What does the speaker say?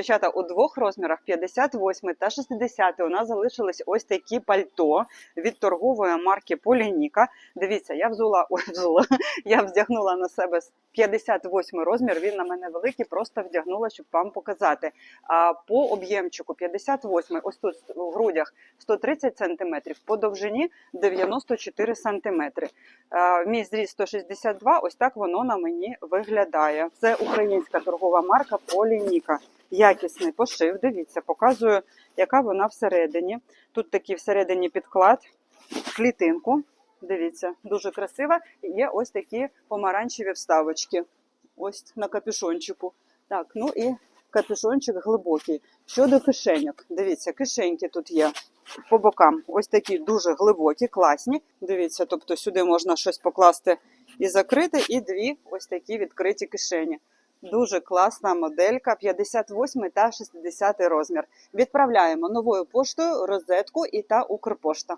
Дівчата, у двох розмірах 58 та 60 у нас залишились ось такі пальто від торгової марки Полініка. Дивіться, я взула, ой, взула, я вдягнула на себе 58 розмір. Він на мене великий, просто вдягнула, щоб вам показати. А по об'ємчику 58, ось тут в грудях 130 см, по довжині 94 см. Мій зріст 162, ось так воно на мені виглядає. Це українська торгова марка Полініка. Якісний пошив. Дивіться, показую, яка вона всередині. Тут такий всередині підклад, клітинку. Дивіться, дуже красива. Є ось такі помаранчеві вставочки. Ось на капюшончику. Так, ну і капюшончик глибокий. Щодо кишеньок, дивіться, кишеньки тут є по бокам. Ось такі дуже глибокі, класні. Дивіться, тобто сюди можна щось покласти і закрити, і дві ось такі відкриті кишені. Дуже класна моделька, 58 та 60 розмір. Відправляємо новою поштою, розетку і та Укрпошта.